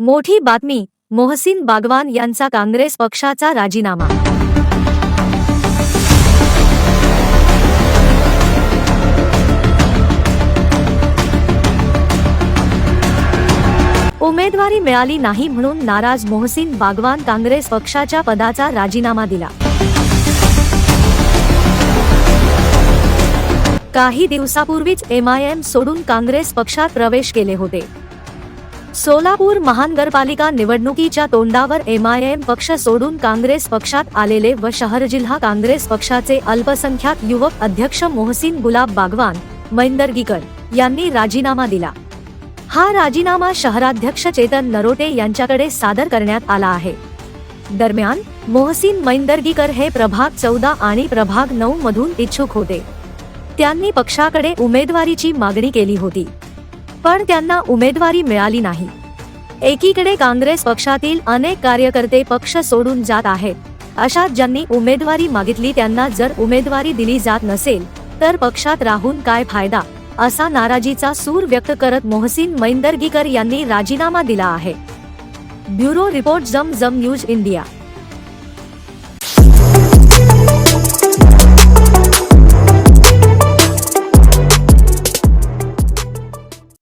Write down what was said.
मोठी बातमी मोहसिन बागवान यांचा काँग्रेस पक्षाचा राजीनामा. उमेदवारी मिळाली नाही म्हणून नाराज मोहसिन बागवान काँग्रेस पक्षाच्या पदाचा राजीनामा दिला. काही दिवसापूर्वीच एमआयएम सोडून काँग्रेस पक्षात प्रवेश केले होते. सोलापूर महानगरपालिका निवडणुकीच्या तोंडावर एमआयएम पक्ष सोडून काँग्रेस पक्षात आलेले व शहर जिल्हा काँग्रेस पक्षाचे अल्पसंख्याक युवक अध्यक्ष मोहसिन गुलाब बागवान मैंदर्गीकर यांनी राजीनामा दिला. हा राजीनामा शहराध्यक्ष चेतन नरोटे यांच्याकडे सादर करण्यात आला आहे. दरम्यान मोहसिन मैंदर्गीकर हे प्रभाग चौदा आणि प्रभाग नऊ मधून इच्छुक होते. त्यांनी पक्षाकडे उमेदवारीची मागणी केली होती. पण त्यांना उमेदवारी मिळाली नाही. एकीकडे काँग्रेस पक्षातील अनेक कार्यकर्ते पक्ष सोडून जात आहेत. अशात ज्यांनी उमेदवारी मागितली त्यांना जर उमेदवारी दिली जात नसेल तर पक्षात राहून काय फायदा? असा नाराजीचा सूर व्यक्त करत मोहसिन मैंदर्गीकर यांनी राजीनामा दिला आहे. ब्युरो रिपोर्ट जम जम न्यूज इंडिया.